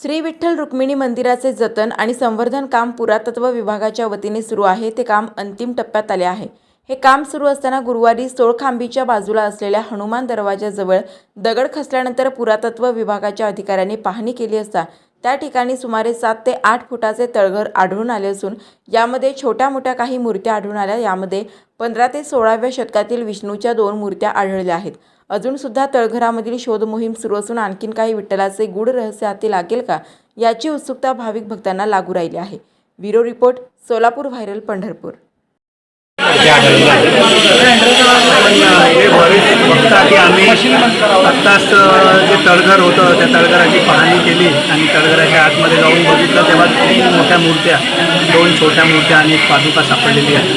श्री विठ्ठल रुक्मिणी मंदिराचे जतन आणि संवर्धन काम पुरातत्व विभागाच्या वतीने सुरू आहे. ते काम अंतिम टप्प्यात आले आहे. हे काम सुरू असताना गुरुवारी सोळखांबीच्या बाजूला असलेल्या हनुमान दरवाजाजवळ दगड खसल्यानंतर पुरातत्व विभागाच्या अधिकाऱ्यांनी पाहणी केली असता त्या ठिकाणी सुमारे सात ते आठ फुटाचे तळघर आढळून आले असून यामध्ये छोट्या मोठ्या काही मूर्त्या आढळून आल्या. यामध्ये पंधरा ते सोळाव्या शतकातील विष्णूच्या दोन मूर्त्या आढळल्या आहेत. अजूनसुद्धा तळघरामधील शोध मोहीम सुरू असून आणखीन काही विठ्ठलाचे गूढ रहस्य हाती लागेल का याची उत्सुकता भाविक भक्तांना लागू राहिली आहे. Bureau report Solapur viral Pandharpur. हे बरेच बघता की आम्ही आत्ताच जे तळघर होतं त्या तळघराची पाहणी केली आणि तळघराच्या आतमध्ये जाऊन बघितलं तेव्हा मोठ्या मूर्त्या दोन छोट्या मूर्त्या आणि एक पादुका सापडलेली आहे.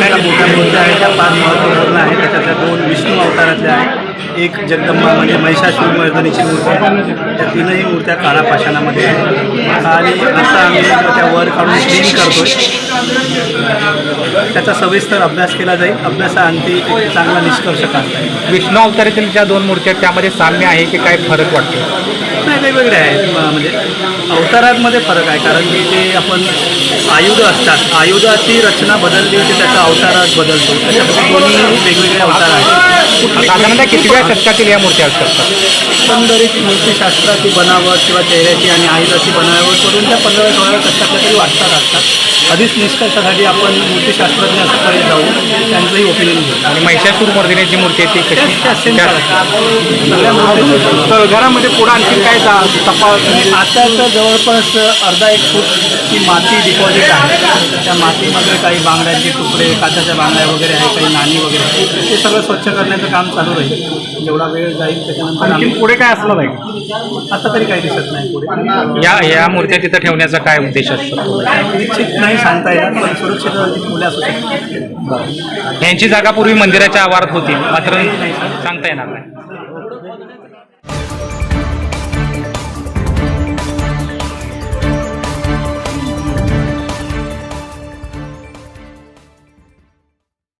त्या मोठ्या मूर्त्या आहेत त्या फार महत्त्वपूर्ण आहेत. त्याच्यातल्या दोन विष्णू अवतारातल्या आहेत. एक जगदंबा म्हणजे महिषासुरमर्दनीची मूर्ती आहे. त्या तीनही मूर्त्या काळा पाषाणामध्ये आहेत. आणि आता आम्ही त्या वर काढून क्लीन करतो त्याचा सविस्तर अभ्यास केला जाईल. अभ्यासाअंती एक चांगला निष्कर्ष काढता येईल. विष्णू अवतारातील ज्या दोन मूर्ती आहेत त्यामध्ये साम्य आहे की काय फरक वाटतो? नाही वेगवेगळे आहेत म्हणजे अवतारांमध्ये फरक आहे? कारण की जे आपण आयुध असतात आयुधाची रचना बदलली की त्याचा अवतारात बदलतो. त्याच्यामध्ये दोन्ही वेगवेगळे अवतार आहेत. साधारणतः कितव्या शतकातील या मूर्ती असू शकतात एकंदरीत मूर्तिशास्त्राची बनावट किंवा चेहऱ्याची आणि आयुधाची बनावट करून त्या पंधरा सोळा शतकातल्या तरी वाटतात असतात अधिक निष्कर्षासाठी आपण मूर्तिशास्त्रज्ञाकडे जाऊ त्यांचंही ओपिनियन घेऊ. आणि महिषासूर मर्दिनीची मूर्ती आहे ती. सगळ्या घरामध्ये पुढे आणखी काय तपास आता तर जवळपास अर्धा एक फूटची माती डिपॉझिट आहे. त्या मातीमध्ये काही बांगड्यांचे तुकडे काचाच्या बांगड्या वगैरे आहे काही नाणी वगैरे. ते सगळं स्वच्छ करण्याचं काम चालू राहील. जेवढा वेळ जाईल त्याच्यानंतर आणखी पुढे काय असलं पाहिजे? आता तरी काही दिसत नाही पुढे. या या मूर्त्या तिथं ठेवण्याचा काय उद्देश असतो? निश्चित नाही सांगता येणार पण सुरक्षित मुले असू शकतात. यांची जागा पूर्वी मंदिराच्या आवारात होती मात्र सांगता येणार नाही.